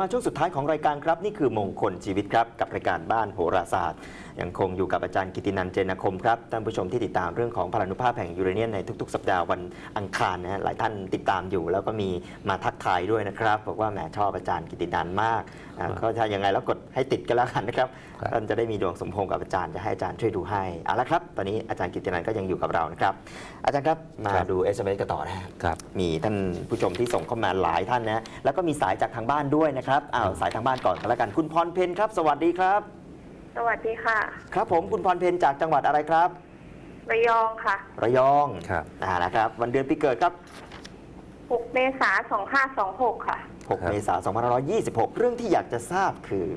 มาช่วงสุดท้ายของรายการครับ นี่คือมงคลชีวิตครับ กับรายการบ้านโหราศาสตร์ ยังคงอยู่กับอาจารย์กิตินันเจนคมครับท่านผู้ชมที่ติดตามเรื่องของพลานุภาพแห่งยูเรเนียนในทุก ๆ สัปดาห์วันอังคารนะฮะหลายท่านติดตามอยู่ แล้วก็มีมาทักทายด้วยนะครับบอกว่าแหมชอบอาจารย์กิตินันมากอะก็ถ้ายังไงแล้วกดให้ติดกันแล้วกันนะครับครับ ท่านจะได้มีดวงสมพงษ์กับอาจารย์จะให้อาจารย์ช่วยดูให้เอาละครับ ตอนนี้อาจารย์กิตินันก็ยังอยู่กับเรานะครับ อาจารย์ครับมาดู SMS กันต่อนะฮะ ครับ มีท่านผู้ชมที่ส่งเข้ามาหลายท่านนะ แล้วก็มีสายจากทางบ้านด้วยนะครับ อ้าวสายทางบ้านก่อนกันแล้วกัน คุณพรเพนครับ สวัสดีครับ สวัสดีค่ะ ครับผมคุณพรเพนจากจังหวัดอะไรครับ ระยองค่ะ ระยองครับ อ่านะครับ วันเดือนปีเกิดครับ 6 เมษายน2526 ค่ะ6เมษายน2526 เรื่องที่อยากจะทราบคือ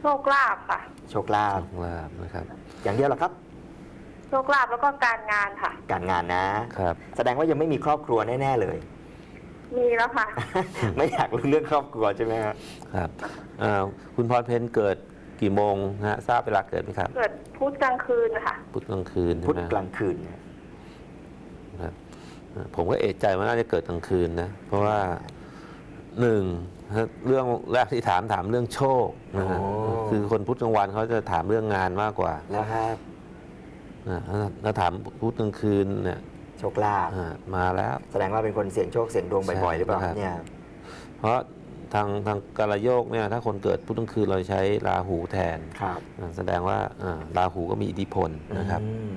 โชคลาภค่ะ โชคลาภโชคลาภนะครับอย่างเดียวเหรอครับ โชคลาภแล้วก็การงานค่ะ การงานนะ ครับ แสดงว่ายังไม่มีครอบครัวแน่ ๆ เลย มีแล้วค่ะ ไม่อยากรู้เรื่องครอบครัวใช่ไหมครับครับอ่าคุณพรเพนเกิด กี่โมงฮะทราบเวลาเกิดไหมครับ เกิดพุธกลางคืนค่ะ พุธกลางคืนพุธใช่ไหมกลางคืนนะครับอ่าผมก็เอะใจว่าน่าจะเกิดกลางคืนนะ เพราะว่าหนึ่งฮะเรื่องแรกที่ถามถามเรื่องโชคนะฮะคือคนพุธกลางวันเขาจะถามเรื่องงานมากกว่าแล้วครับนะถ้าถามพุธกลางคืนเนี่ยโชคลาภอ่ามาแล้ว แสดงว่าเป็นคนเสี่ยงโชคเสี่ยงดวงบ่อยๆหรือเปล่าใช่ครับเนี่ย เพราะ ทางทางกาลโยกเนี่ยถ้าคนเกิดพุธกลางคืนเราใช้ราหูแทนครับอ่าแสดงว่าอ่าราหูก็มีอิทธิพลนะครับอืม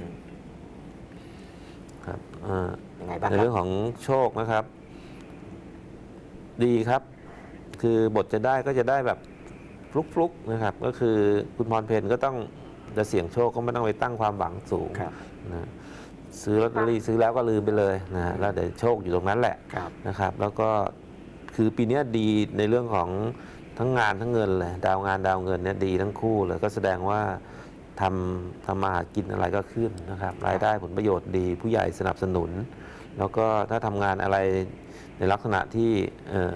ครับอ่ายังไงบ้างในครัเรื่บองของโชคนะครับ ดีครับ คือบทจะได้ก็จะได้แบบฟลุกๆนะครับ ก็คือคุณพรเพนก็ต้องจะเสี่ยงโชคก็ไม่ต้องไปตั้งความหวังสูงครับนะซื้อลอตเตอรี่ซื้อแล้วก็ลืมไปเลยนะฮะแล้วเดี๋ยวโชคอยู่ตรงนั้นแหละครับนะครับ แล้วก็ คือปีเนี้ยดีในเรื่องของทั้งงานทั้งเงินเลยดาวงานดาวเงินเนี่ยดีทั้งคู่เลยก็แสดงว่าทำทำมาหากินอะไรก็ขึ้นนะครับ รายได้ผลประโยชน์ดี ผู้ใหญ่สนับสนุน แล้วก็ถ้าทำงานอะไรในลักษณะที่เอ่อ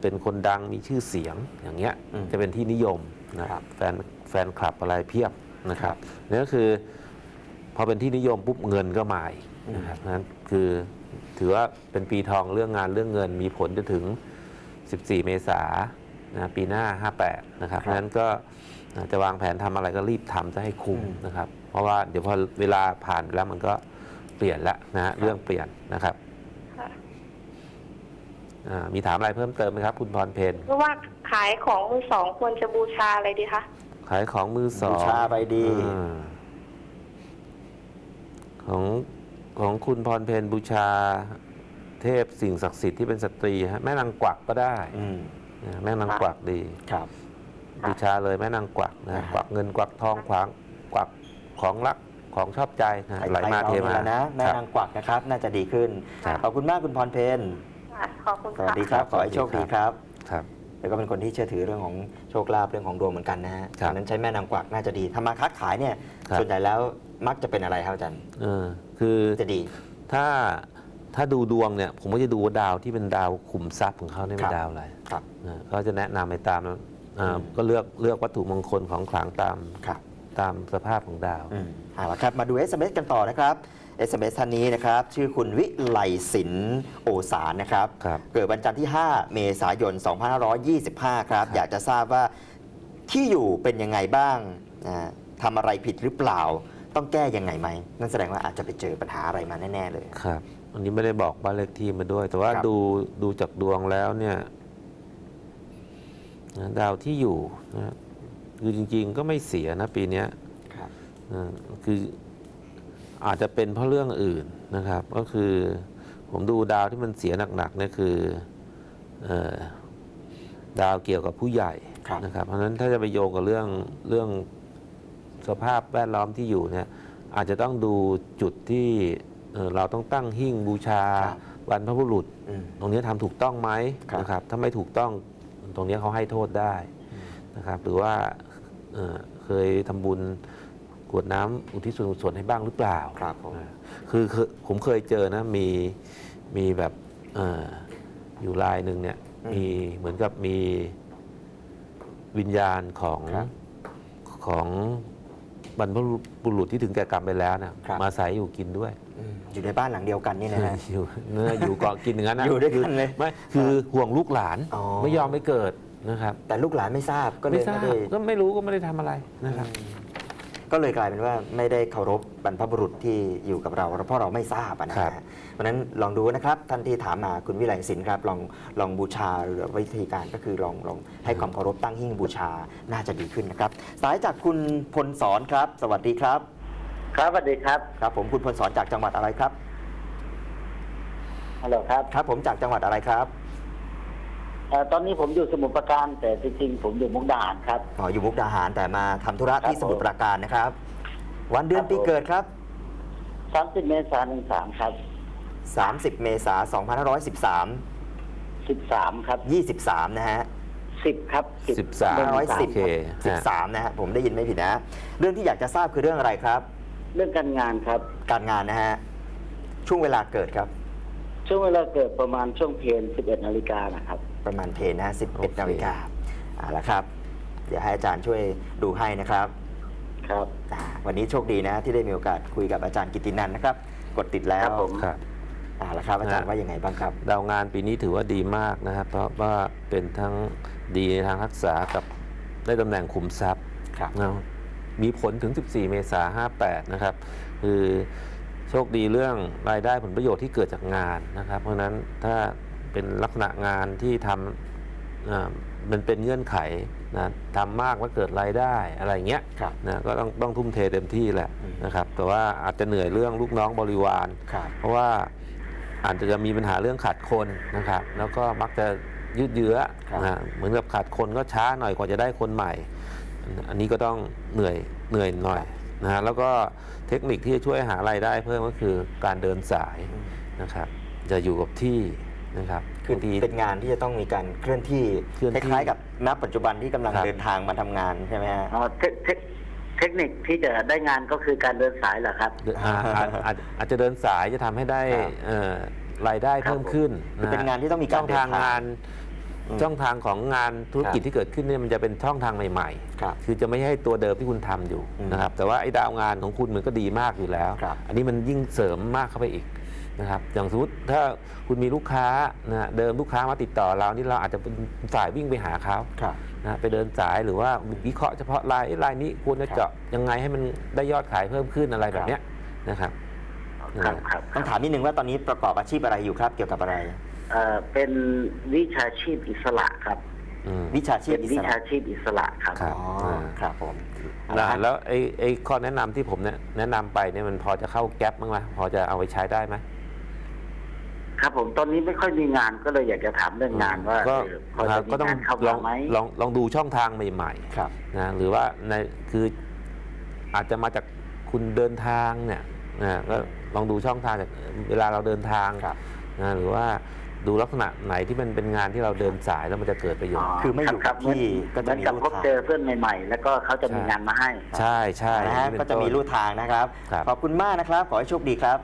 เป็นคนดังมีชื่อเสียงอย่างเงี้ยอืมจะเป็นที่นิยมนะครับแฟนแฟนคลับอะไรเพียบนะครับนี่ก็คือ พอเป็นที่นิยมปุ๊บเงินก็มาอีกนะครับนั้นคือ ถือว่าเป็นปีทองเรื่องงานเรื่องเงินมีผลจนถึง 14 เมษายนนะปีหน้า 58 นะครับเพราะฉะนั้นก็จะวางแผนทำอะไรก็รีบทำจะให้คุ้มนะครับ เพราะว่าเดี๋ยวพอเวลาผ่านไปแล้วมันก็เปลี่ยนละนะฮะเรื่องเปลี่ยนนะครับค่ะอ่ามีถามอะไรเพิ่มเติมไหมครับ คุณพรเพนเพราะว่าขายของมือสองควรจะบูชาอะไรดีคะขายของมือสอบูงชาไปดีอ่าของ ของคุณพรเพนบูชาเทพสิ่งศักดิ์สิทธิ์ที่เป็นสตรีฮะแม่นางกวักก็ได้อืมนะแม่นางกวักดี ครับ บูชาเลยแม่นางกวักนะอ่าฮะกวักเงินกวักทองขวางกวักของรักของชอบใจนะไหลมาเทมาไปแล้วนะแม่ครับ นางกวักนะครับ น่าจะดีขึ้น ครับ ขอบคุณมากคุณพรเพนค่ะขอบคุณสวัสค่ะ ดีครับขอให้โชคดีครับ ครับ แล้วก็เป็นคนที่เชื่อถือเรื่องของโชคลาภเรื่องของดวงเหมือนกันนะฮะครับฉะนั้นใช้แม่นางกวักน่าจะดีทำมาค้าขายเนี่ย ครับ ส่วนใหญ่แล้วมักจะเป็นอะไรครับอาจารย์ เออ คือจะดี ถ้าถ้าดูดวงเนี่ยผมก็จะดูว่าดาวที่เป็นดาวขุมทรัพย์ของเขาเนี่ยครัเป็นบดาวอะไรครับนะก็จะแนะนำไปตามอ่าอืมก็เลือกเลือกวัตถุมงคลของขลังตามครับ ตามสภาพของดาว อืมเอาละครับมาดู SMS กันต่อนะครับ SMS ท่านนี้นะครับ ชื่อคุณวิไลศิลป์โอสารนะครับ ครับ เกิดวันจันทร์ที่ 5 เมษายน 2525 ครับ อยากจะทราบว่าที่อยู่เป็นยังไงบ้างนะทำอะไรผิดหรือเปล่า ต้องแก้ยังไงไหมนั่นแสดงว่าอาจจะไปเจอปัญหาอะไรมาแน่ ๆ เลย ครับอันนี้ไม่ได้บอกบ้านเลขที่มาด้วย แต่ว่าครับดูดูจากดวงแล้วเนี่ยนะดาวที่อยู่นะคือจริง ๆ ก็ไม่เสียนะปีเนี้ยครับ นะคืออาจจะเป็นเพราะเรื่องอื่นนะครับ ก็คือผมดูดาวที่มันเสียหนักๆเนี่ยคือเออดาวเกี่ยวกับผู้ใหญ่ครับ นะครับ เพราะฉะนั้นถ้าจะไปโยงกับเรื่องเรื่อง สภาพแวดล้อมที่อยู่เนี่ยอาจจะต้องดูจุดที่เอ่อเราต้องตั้งหิ้งบูชาครับบรรพบุรุษอืมตรงนี้ทำถูกต้องไหมครับนะครับถ้าไม่ถูกต้องตรงนี้เขาให้โทษได้อืมนะครับ หรือว่าเอ่อเคยทำบุญกรวดน้ำอุทิศส่วนกุศลให้บ้างหรือเปล่าครับผมอ่าคือคือผมเคยเจอนะมีมีแบบเอออยู่รายหนึ่งเนี่ยอืมมีเหมือนกับมีวิญญาณของครับของ บรรพบุรุษที่ถึงแก่กรรมไปแล้วเนี่ยครับ มาอาศัยอยู่กินด้วยอืมอยู่ในบ้านหลังเดียวกันนี่นะฮะ อยู่เนื้ออยู่เกาะกินอย่างนั้นนะอยู่ด้วยกันเลยไม่คือห่วงลูกหลานอ๋อ ไม่ยอมไม่เกิดนะครับแต่ลูกหลานไม่ทราบก็เลไม่ยทราไม่บได้ก็ไม่รู้ก็ไม่ได้ทำอะไรนะครับ ก็เลยกลายเป็นว่าไม่ได้เคารพบรรพบุรุษที่อยู่กับเราเพราะเราไม่ทราบอะนะครัฮะบเพราะฉะนั้นลองดูนะครับท่านที่ถามมาคุณวิไลศิลป์ครับลองลองบูชาหรือวิธีการก็คือลองลองให้ความเคารพตั้งหิ้งบูชาน่าจะดีขึ้นนะครับ สายจากคุณพลสอนครับ สวัสดีครับ ครับสวัสดีครับครับผมคุณพลสอนจากจังหวัดอะไรครับฮัลโหลครับครับผมจากจังหวัดอะไรครับ เอ่อตอนนี้ผมอยู่สมุทรปราการ แต่จริงๆผมอยู่มุกดาหารครับ อ๋ออยู่มุกดาหารแต่มาทำธุระที่ครับสมุทรปราการนะครับ วันเดือนครับปีผมเกิดครับ 30 เมษายน13ครับ 30 เมษายน13 ครับ2513 23 นะฮะ 10 ครับ13เดือนร้อยสิบโอเค 13 นะฮะ ผมได้ยินไม่ผิดนะ เรื่องที่อยากจะทราบคือเรื่องอะไรครับ เรื่องการงานครับ การงานนะฮะ ช่วงเวลาเกิดครับ ช่วงเวลาเกิดประมาณช่วงเพลน11นาฬิกานะครับ ประมาณเพลนะฮะโอเค11นาฬิกาเอาละครับ เดี๋ยวให้อาจารย์ช่วยดูให้นะครับ ครับอ่าวันนี้โชคดีนะที่ได้มีโอกาสคุยกับอาจารย์กิตินันนะครับ กดติดแล้วครับผมครับเอาละครับอาจารย์นะว่ายังไงบ้างครับดาวงานปีนี้ถือว่าดีมากนะครับ เพราะว่าเป็นทั้งดีในทางรักษากับได้ตำแหน่งขุมทรัพย์ครับนะมีผลถึง 14 เมษายน 58 นะครับ คือโชคดีเรื่องรายได้ผลประโยชน์ที่เกิดจากงานนะครับ เพราะฉะนั้นถ้า เป็นลักษณะงานที่ทำอ่ามันเป็นเงื่อนไขนะทำมากแล้วเกิดรายได้อะไรเงี้ยครับนะก็ต้องต้องทุ่มเทเต็มที่แหละอืมนะครับ แต่ว่าอาจจะเหนื่อยเรื่องลูกน้องบริวารครับเพราะว่าอาจจะมีปัญหาเรื่องขาดคนนะครับ แล้วก็มักจะยืดเยื้อครับนะเหมือนกับขาดคนก็ช้าหน่อยกว่าจะได้คนใหม่ อันนี้ก็ต้องเหนื่อยเหนื่อยหน่อยนะฮะแล้วก็เทคนิคที่จะช่วยหารายได้เพิ่มก็คือการเดินสายนะครับจะอยู่กับที่ นะครับคือบางทีเป็นงานที่จะต้องมีการเคลื่อนที่เคลื่อนคที่ล้ายๆกับนับปัจจุบันที่กำลังครับ เดินทางมาทำงานใช่ไหมฮะ อ๋อเทคเทคเทคนิคที่จะได้งานก็คือการเดินสายเหรอครับอ่าอาจอาจอาจจะเดินสายจะทำให้ได้ครับ เอ่อรายได้เพิ่มขึ้นคือเป็นงานที่ต้องมีการช่องทางเดินทาง งานอืมช่องทางของงานธุรกิจครับ ที่เกิดขึ้นเนี่ยมันจะเป็นช่องทางใหม่ๆครับคือจะไม่ใช่ตัวเดิมที่คุณทำอยู่อืมนะครับแต่ว่าไอ้ดาวงานของคุณมันก็ดีมากอยู่แล้ว ครับ อันนี้มันยิ่งเสริมมากเข้าไปอีก นะครับอย่างสมมติถ้าคุณมีลูกค้านะฮะเดิมลูกค้ามาติดต่อเรานี่เราอาจจะเป็นฝ่ายวิ่งไปหาเขาครับ นะไปเดินสายหรือว่าวิเคราะห์เฉพาะรายเอ้รายนี้ควรจะครับเจาะยังไงให้มันได้ยอดขายเพิ่มขึ้นอะไรแบบเนี้ยนะครับครับครับต้องถามนิดนึงว่าตอนนี้ประกอบอาชีพอะไรอยู่ครับเกี่ยวกับอะไร เอ่อเป็นวิชาชีพอิสระครับ อืม วิชาชีพเป็นอิวิสระชาชีพอิสระครับ ครับ อ๋อครับผมเอานะละฮะ แล้วไอ้ไอ้ข้อแนะนำที่ผมเนี่ยแนะนำไปเนี่ยมันพอจะเข้าแก๊ปบ้างไหมพอจะเอาไปใช้ได้ไหม ครับผมตอนนี้ไม่ค่อยมีงานก็เลยอยากจะถามเรื่องงานว่าก็เออพอครัจะบมีก็ต้องงานเข้าลมาองไหม ลองลองดูช่องทางใหม่ครับ ๆนะหรือว่าในคืออาจจะมาจากคุณเดินทางเนี่ยนะก็ลองดูช่องทางจากเวลาเราเดินทางครับ นะหรือว่าดูลักษณะไหนที่มันเป็นงานที่เราเดินสายแล้วมันจะเกิดประโยชน์ คือไม่อยู่รับกับที่ก็จะมีเหอนกับรูพทบทางเจอเพื่อนใหม่ ๆ แล้วก็เขาจะมีใช่ งานมาให้ ใช่ใช่นะฮะอย่างนี้ก็เป็นจะมีต้นรูทางนะครับ ครับ ขอบคุณมากนะครับ ขอให้โชคดีครับ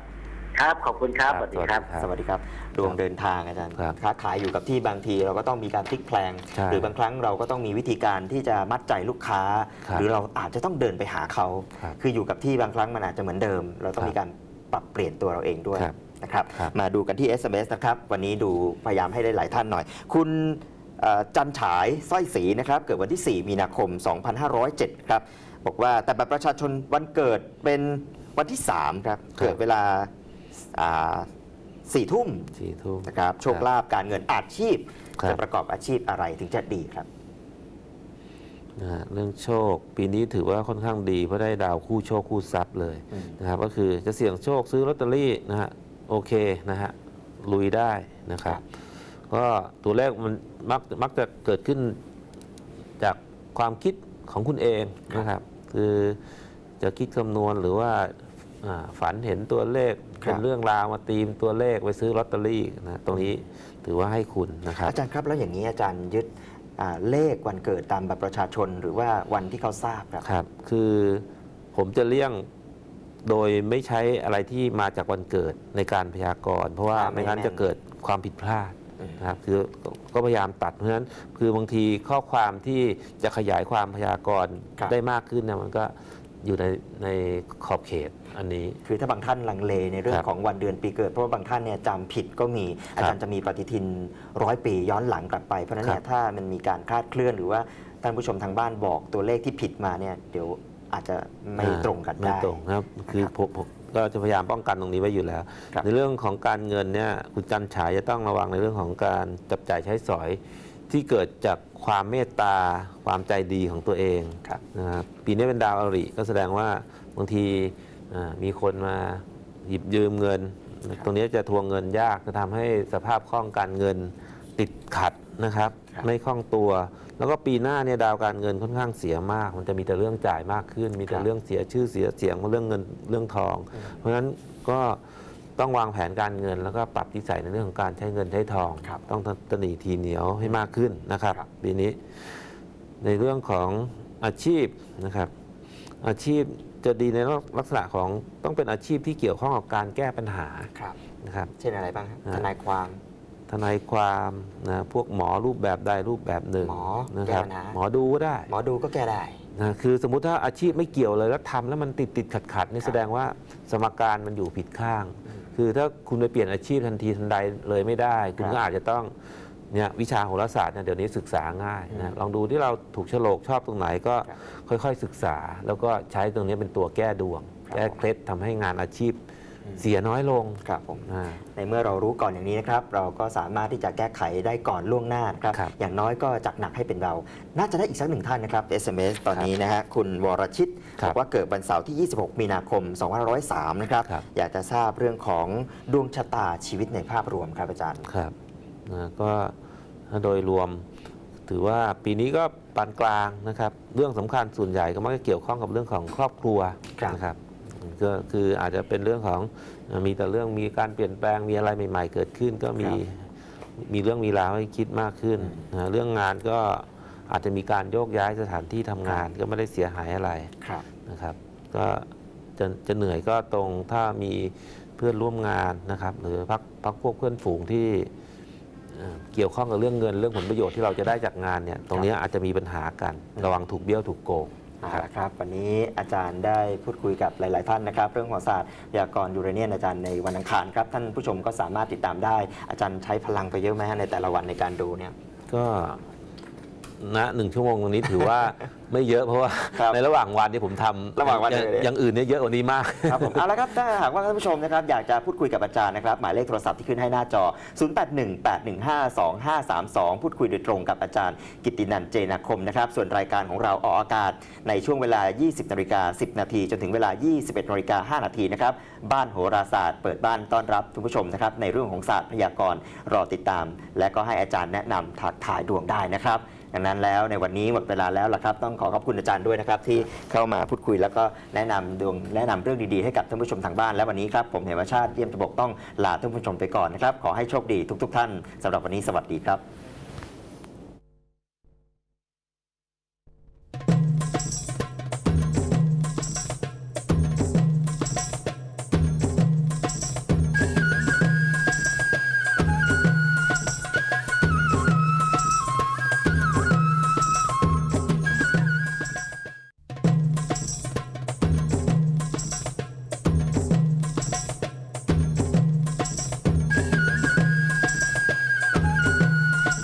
ครับขอบคุณครับคสรับวัสดีครับครับ สวัสดีครับดวงเดินทางอาจารย์ครับค้าขายอยู่กับที่บางทีเราก็ต้องมีการพลิกแพลง ใช่หรือบางครั้งเราก็ต้องมีวิธีการที่จะมัดใจลูกค้า ครับหรือเราอาจจะต้องเดินไปหาเขา ครับคืออยู่กับที่บางครั้งมันอาจจะเหมือนเดิม เราต้องครับมีการปรับเปลี่ยนตัวเราเองด้วยครับนะครับ ครับมาดูกันที่ SMS นะครับ วันนี้ดูพยายามให้ได้หลายท่านหน่อย คุณเอ่อจันฉายสร้อยศรีนะครับ เกิดวันที่ 4 มีนาคม 2507 ครับ บอกว่าแต่บัตรประชาชนวันเกิดเป็นวันที่ 3 ครับเกิดเวลาอ่า สี่ทุ่มสี่ทุ่มนะครับโชคลาภการเงินอาชีพ ครับ จะประกอบอาชีพอะไรถึงจะดีครับ นะฮะเรื่องโชคปีนี้ถือว่าค่อนข้างดีเพราะได้ดาวคู่โชคคู่ทรัพย์เลยอืม นะครับก็คือจะเสี่ยงโชคซื้อลอตเตอรี่นะฮะโอเคนะฮะลุยได้นะครับก็ตัวเลขมันมักมักจะเกิดขึ้นจากความคิดของคุณเองนะครับ คือจะคิดคำนวณหรือว่าอ่าฝันเห็นตัวเลขครับ เป็นเรื่องราวมาตีมตัวเลขไปซื้อลอตเตอรี่นะตรงนี้ถือว่าให้คุณนะครับอาจารย์ครับแล้วอย่างนี้อาจารย์ยึดอ่าเลขวันเกิดตามบัตรประชาชนหรือว่าวันที่เขาทราบครับครับ คือผมจะเลี่ยงโดยไม่ใช้อะไรที่มาจากวันเกิดในการพยากรณ์เพราะว่าอ่าไม่ไม่งั้นแม่นจะเกิดความผิดพลาดอืมนะครับคือก็ก็พยายามตัดเพราะฉะนั้นคือบางทีข้อความที่จะขยายความพยากรณ์ครับได้มากขึ้นเนี่ยมันก็ อยู่ในในขอบเขตอันนี้ คือถ้าบางท่านลังเลในเรื่อคงรับของวันเดือนปีเกิด เพราะว่าบางท่านเนี่ยจำผิดก็มีอาจารย์จะมีปฏิทินร้อยปีย้อนหลังกลับไป เพราะฉะนั้นเนี่ยถ้ามันมีการคลาดเคลื่อนหรือว่าท่านผู้ชมทางบ้านบอกตัวเลขที่ผิดมาเนี่ยเดี๋ยวอาจจะไม่อ่าตรงกันไม่ได้ ตรงครับคือนะครับผมผมก็จะพยายามป้องกันตรงนี้ไว้อยู่แล้ว ครับ ในเรื่องของการเงินเนี่ยคุณจันฉายจะต้องระวังในเรื่องของการจับจ่ายใช้สอย ที่เกิดจากความเมตตา ความใจดีของตัวเองครับนะครับปีนี้เป็นดาวอริก็แสดงว่าบางทีอ่ามีคนมาหยิบยืมเงิน ตรงนี้จะทวงเงินยากจะทำให้สภาพคล่องการเงินติดขัดนะครับ ครับ ไม่คล่องตัว แล้วก็ปีหน้าเนี่ยดาวการเงินค่อนข้างเสียมาก มันจะมีแต่เรื่องจ่ายมากขึ้น มีแต่เรื่องเสียชื่อเสียเสียงเรื่องเงินเรื่องทอง เพราะฉะนั้นก็ ต้องวางแผนการเงิน แล้วก็ปรับนิสัยในเรื่องของการใช้เงินใช้ทอง ครับต้องตะหนีทีเหนียวให้มากขึ้นนะครับครับ ปีนี้ ในเรื่องของอาชีพนะครับ อาชีพจะดีในลักษณะของต้องเป็นอาชีพที่เกี่ยวข้องกับการแก้ปัญหาครับ นะครับ เช่นอะไรบ้างครับอ่า ทนายความทนายความนะพวกหมอรูปแบบใดรูปแบบหนึ่งหมอนะครับแก้ปัญหาหมอดูก็ได้หมอดูก็แก้ได้ นะคือสมมุติถ้าอาชีพไม่เกี่ยวเลยแล้วทำแล้วมันติดติดขัดขัดๆนี่ครับ แสดงว่าสมการมันอยู่ผิดข้าง อืม คือถ้าคุณไปเปลี่ยนอาชีพทันทีทันใดเลยไม่ได้ คุณครับก็อาจจะต้องเนี่ยวิชาโหราศาสตร์เนี่ยเดี๋ยวนี้ศึกษาง่ายอืนะมลองดูที่เราถูกโฉลกชอบตรงไหนก็ครับค่อยๆศึกษา แล้วก็ใช้ตรงนี้เป็นตัวแก้ดวงครับแก้เคล็ดทำให้งานอาชีพอืม เสียน้อยลงครับผมอ่า ในเมื่อเรารู้ก่อนอย่างนี้นะครับ เราก็สามารถที่จะแก้ไขได้ก่อนล่วงหน้านะครับ ครับอย่างน้อยก็จากหนักให้เป็นเบา น่าจะได้อีกสักหนึ่งท่านนะครับ SMS ตอนนี้นะฮะคุณวรชิตครับ บอกว่าเกิดวันเสาร์ที่ 26 มีนาคม 2503 นะครับครับอยากจะทราบเรื่องของดวงชะตาชีวิตในภาพรวมครับอาจารย์ ครับนะก็โดยรวมถือว่าปีนี้ก็ปานกลางนะครับ เรื่องสำคัญส่วนใหญ่ก็มักจะเกี่ยวข้องกับเรื่องของครอบครัวครับ นะครับ ก็คืออาจจะเป็นเรื่องของเอ่อมีแต่เรื่องมีการเปลี่ยนแปลงมีอะไรใหม่ ๆ เกิดขึ้น ก็มีมีเรื่องมีราวให้คิดมากขึ้นนะเรื่องงานก็อาจจะมีการโยกย้ายสถานที่ทำงานก็ไม่ได้เสียหายอะไรครับนะครับ ก็จะจะเหนื่อยก็ตรงถ้ามีเพื่อนร่วมงานนะครับ หรือพักพักพวกเพื่อนฝูงที่เอ่อเกี่ยวข้องกับเรื่องเงินเรื่องผลประโยชน์ที่เราจะได้จากงานเนี่ยตรงเนี้ยอาจจะมีปัญหากันระวังถูกเบี้ยวถูกโกง เอาครับละครับวันนี้อาจารย์ได้พูดคุยกับหลาย ๆ ท่านนะครับ เรื่องของศาสตร์พยากรณ์ยูเรเนียนอาจารย์ในวันอังคารครับ ท่านผู้ชมก็สามารถติดตามได้ อาจารย์ใช้พลังไปเยอะไหมฮะในแต่ละวันในการดูเนี่ยก็ ณหนึ่งชั่วโมงตรงนี้ถือว่าไม่เยอะเพราะว่าครับในระหว่างวันที่ผมทำระหว่างวันอย่เลย อย่างอื่นเนี่ยเยอะกว่านี้มาก ครับผมเอาละครับถ้าหากว่าท่านผู้ชมนะครับอยากจะพูดคุยกับอาจารย์นะครับหมายเลขโทรศัพท์ที่ขึ้นให้หน้าจอ 0818152532 พูดคุยโดยตรงกับอาจารย์กิตตินันเจนาคมนะครับส่วนรายการของเราออกอากาศในช่วงเวลา 20นาฬิกา10 นาทีจนถึงเวลา 21นาฬิกา5นาทีนะครับบ้านโหราศาสตร์เปิดบ้านต้อนรับทุกผู้ชมนะครับในเรื่องของศาสตร์พยากรณ์รอติดตาม และก็ให้อาจารย์แนะนำถักถ่ายดวงได้นะครับ ดังนั้นแล้วในวันนี้หมดเวลาแล้วละครับ ต้องขอขอบคุณอาจารย์ด้วยนะครับ ที่เข้ามาพูดคุยแล้วก็แนะนำดวงแนะนำเรื่องดีๆให้กับท่านผู้ชมทางบ้านและวันนี้ครับผมเหมชาติเยี่ยมตะบกต้องลาท่านผู้ชมไปก่อนนะครับขอให้โชคดีทุก ๆ ท่านสำหรับวันนี้สวัสดีครับ